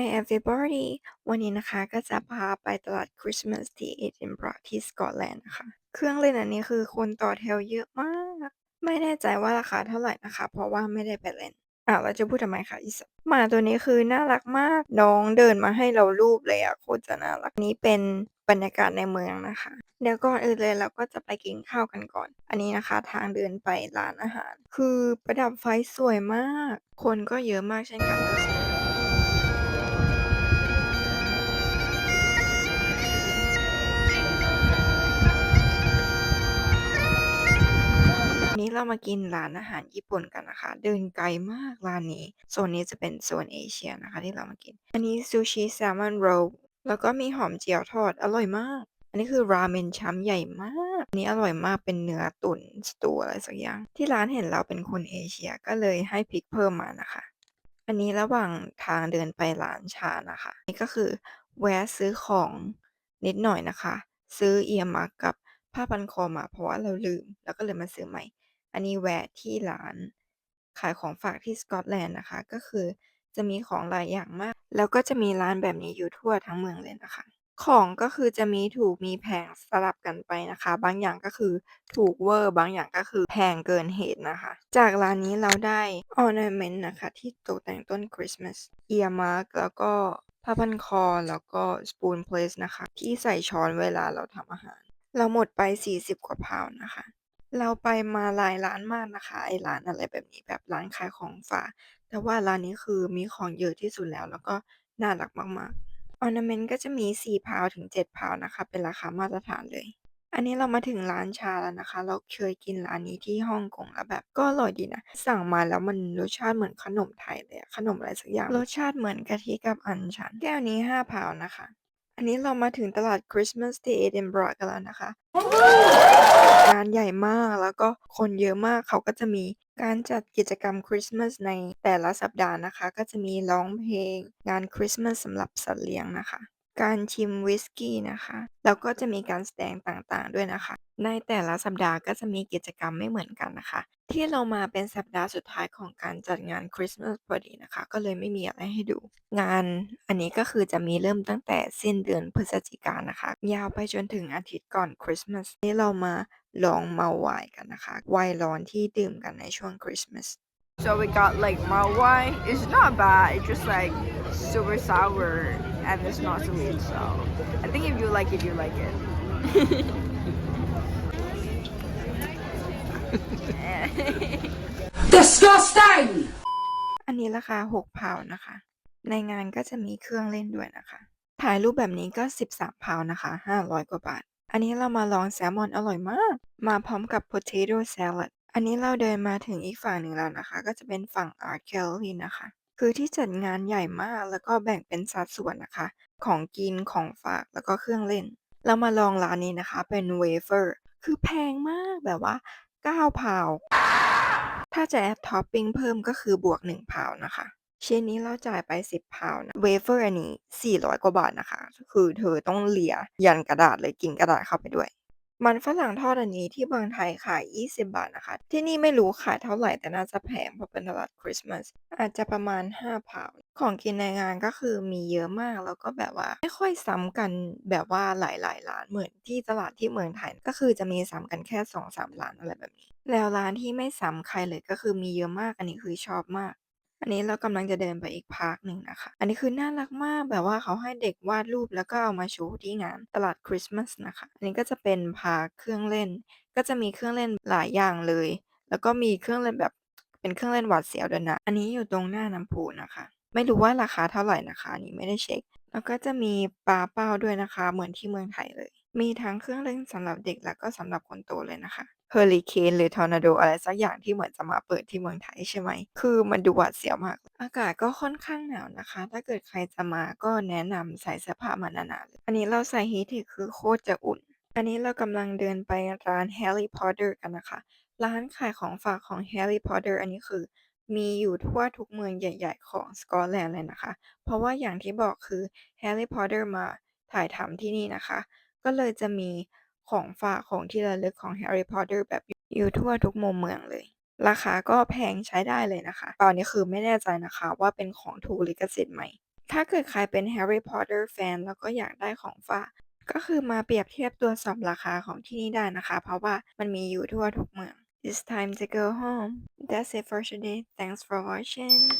Hi everybody วันนี้นะคะก็จะพาไปตลาดคริสต์มาสที่เอดินบะระที่สกอตแลนด์นะคะ เครื่องเล่นอันนี้คือคนต่อแถวเยอะมาก ไม่แน่ใจว่าราคาเท่าไหร่นะคะ เพราะว่าไม่ได้ไปเล่นอ้าวเราจะพูดทำไมคะอีสหมาตัวนี้คือน่ารักมาก น้องเดินมาให้เรารูปเลยอะโคตรจะน่ารักนี้เป็นบรรยากาศในเมืองนะคะ เดี๋ยวก่อนอื่นเลยเราก็จะไปกินข้าวกันก่อน อันนี้นะคะทางเดินไปร้านอาหาร คือประดับไฟสวยมาก คนก็เยอะมากเช่นกัน เรามากินร้านอาหารญี่ปุ่นกันนะคะ เดินไกลมากร้านนี้ โซนนี้จะเป็นโซนเอเชียนะคะที่เรามากิน อันนี้ซูชิแซลมอนโรลแล้วก็มีหอมเจียวทอดอร่อยมาก อันนี้คือราเมนชามใหญ่มาก อันนี้อร่อยมากเป็นเนื้อตุ๋นสตูอะไรสักอย่าง ที่ร้านเห็นเราเป็นคนเอเชียก็เลยให้พริกเพิ่มมานะคะ อันนี้ระหว่างทางเดินไปร้านชานะคะ นี่ก็คือแวะซื้อของนิดหน่อยนะคะ ซื้อเอียมักกับผ้าพันคอมาเพราะว่าเราลืม แล้วก็เลยมาซื้อใหม่ อันนี้แวะที่ร้านขายของฝากที่สกอตแลนด์นะคะ ก็คือจะมีของหลายอย่างมาก แล้วก็จะมีร้านแบบนี้อยู่ทั่วทั้งเมืองเลยนะคะ ของก็คือจะมีถูกมีแพงสลับกันไปนะคะ บางอย่างก็คือถูกเวอร์บางอย่างก็คือแพงเกินเหตุนะคะ จากร้านนี้เราได้ ornament นะคะ ที่ตกแต่งต้นคริสต์มาส earmark แล้วก็ผ้าพันคอแล้วก็ spoon place นะคะ ที่ใส่ช้อนเวลาเราทำอาหาร เราหมดไป 40 กว่าพาวน์นะคะ เราไปมาหลายร้านมากนะคะ ไอ้ร้านอะไรแบบนี้ แบบร้านขายของฝาก แต่ว่าร้านนี้คือมีของเยอะที่สุดแล้ว แล้วก็น่ารักมากๆ ornament ก็จะมี4พาวถึง7พาวนะคะ เป็นราคามาตรฐานเลย อันนี้เรามาถึงร้านชาแล้วนะคะ เราเคยกินร้านนี้ที่ฮ่องกงแล้วแบบก็อร่อยดีนะ สั่งมาแล้วมันรสชาติเหมือนขนมไทยเลยอะขนมอะไรสักอย่าง รสชาติเหมือนกะทิกับอัญชัน แก้วนี้5พาวนะคะ อันนี้เรามาถึงตลาดคริสต์มาสที่เอดินบะระกันแล้วนะคะงานใหญ่มากแล้วก็คนเยอะมากเขาก็จะมีการจัดกิจกรรมคริสต์มาสในแต่ละสัปดาห์นะคะ ก็จะมีร้องเพลงงานคริสต์มาสสำหรับสัตว์เลี้ยงนะคะ การชิมวิสกี้นะคะ แล้วก็จะมีการแสดงต่างๆด้วยนะคะ ในแต่ละสัปดาห์ก็จะมีกิจกรรมไม่เหมือนกันนะคะ ที่เรามาเป็นสัปดาห์สุดท้ายของการจัดงานคริสต์มาสพอดีนะคะ ก็เลยไม่มีอะไรให้ดู งานอันนี้ก็คือจะมีเริ่มตั้งแต่สิ้นเดือนพฤศจิกายนนะคะ ยาวไปจนถึงอาทิตย์ก่อนคริสต์มาสนี่เรามาลองเมาไวน์กันนะคะไวน์ร้อนที่ดื่มกันในช่วงคริสต์มาส So we got like mild wine. It's not bad. It's just like super sour and it's not sweet. So I think if you like it, you like it. Disgusting! อันนี้ราคา6พาวน์นะคะ ในงานก็จะมีเครื่องเล่นด้วยนะคะ ถ่ายรูปแบบนี้ก็ 13พาวน์นะคะ500 กว่าบาท อันนี้เรามาลองแซลมอนอร่อยมาก มาพร้อมกับ potato salad อันนี้เราเดินมาถึงอีกฝั่งหนึ่งแล้วนะคะ ก็จะเป็นฝั่ง art gallery นะคะ คือที่จัดงานใหญ่มาก แล้วก็แบ่งเป็นสัดส่วนนะคะ ของกิน ของฝาก แล้วก็เครื่องเล่น เรามาลองร้านนี้นะคะ เป็น wafer คือแพงมากแบบว่า9พาว ถ้าจะแอดท็อปปิ้งเพิ่มก็คือบวก1พาวน์นะคะ ชิ้นนี้เราจ่ายไป 10พาวนะ เวเฟอร์อันนี้ 400 กว่าบาทนะคะ คือเธอต้องเลียยันกระดาษเลยกินกระดาษเข้าไปด้วย มันฝรั่งทอดอันนี้ที่เมืองไทยขาย 20 บาทนะคะ ที่นี่ไม่รู้ขายเท่าไหร่แต่น่าจะแพงเพราะเป็นตลาดคริสต์มาสอาจจะประมาณ 5 พาวของกินในงานก็คือมีเยอะมากแล้วก็แบบว่า ไม่ค่อยซ้ำกันแบบว่าหลายๆร้านเหมือนที่ตลาดที่เมืองไทย ก็คือจะมีซ้ำกันแค่ 2-3ร้านอะไรแบบนี้ แล้วร้านที่ไม่ซ้ำใครเลยก็คือมีเยอะมากอันนี้คือชอบมาก อันนี้เรากำลังจะเดินไปอีกพาร์คหนึ่งนะคะ อันนี้คือน่ารักมากแบบว่าเขาให้เด็กวาดรูปแล้วก็เอามาโชว์ที่งานตลาดคริสต์มาสนะคะ อันนี้ก็จะเป็นพาร์คเครื่องเล่น ก็จะมีเครื่องเล่นหลายอย่างเลย แล้วก็มีเครื่องเล่นแบบเป็นเครื่องเล่นหวาดเสียวด้วยนะ อันนี้อยู่ตรงหน้าน้ำพุนะคะ ไม่รู้ว่าราคาเท่าไหร่นะคะนี้ไม่ได้เช็ค แล้วก็จะมีปลาเป้าด้วยนะคะ เหมือนที่เมืองไทยเลย มีทั้งเครื่องเล่นสำหรับเด็กแล้วก็สำหรับคนโตเลยนะคะ เฮอริเคนหรือทอร์นาโดอะไรสักอย่างที่เหมือนจะมาเปิดที่เมืองไทยใช่ไหม คือมันดูหวาดเสียวมาก อากาศก็ค่อนข้างหนาวนะคะ ถ้าเกิดใครจะมาก็แนะนำใส่เสื้อผ้ามาหนาๆเลยอันนี้เราใส่ฮีทเทคคือโคตรจะอุ่น อันนี้เรากำลังเดินไปร้าน Harry Potter กันนะคะ ร้านขายของฝากของ Harry Potter อันนี้คือมีอยู่ทั่วทุกเมืองใหญ่ ๆ ของสกอตแลนด์เลยนะคะ เพราะว่าอย่างที่บอกคือ Harry Potter มาถ่ายทำที่นี่นะคะ ก็เลยจะมี ของฝากของที่ระลึกของ Harry Potter แบบอยู่ทั่วทุกมุมเมืองเลย ราคาก็แพงใช้ได้เลยนะคะ ตอนนี้คือไม่แน่ใจนะคะว่าเป็นของถูกลิขสิทธิ์ไหม ถ้าเกิดใครเป็น Harry Potter แฟนแล้วก็อยากได้ของฝาก ก็คือมาเปรียบเทียบตรวสอบราคาของที่นี่ได้นะคะ เพราะว่ามันมีอยู่ทั่วทุกเมือง It's time to go home. That's it for today. Thanks for watching.